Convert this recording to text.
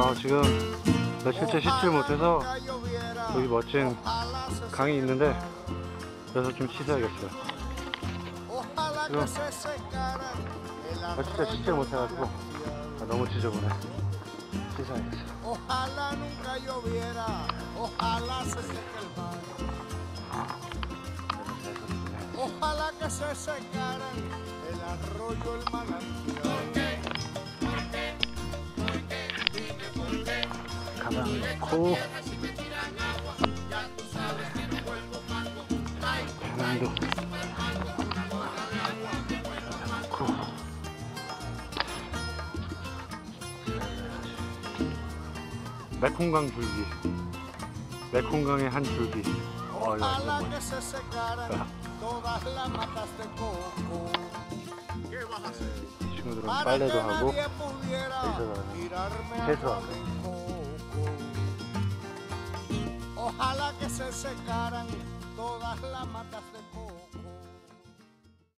아 지금 며칠째 씻질 못해서 여기 멋진 강이 있는데 그래서 좀 씻어야겠어요. 지금 며칠째 씻질 못해가지고 아, 너무 지저분해. 씻어야겠어요 가방 넣고 배낭도 넣고 메콩강 줄기 메콩강의 한 줄기 어 이거. 멋- 친구들은 빨래도 하고 세수하고, tirarme 세수하고. Ojalá que se secaran todas las matas de.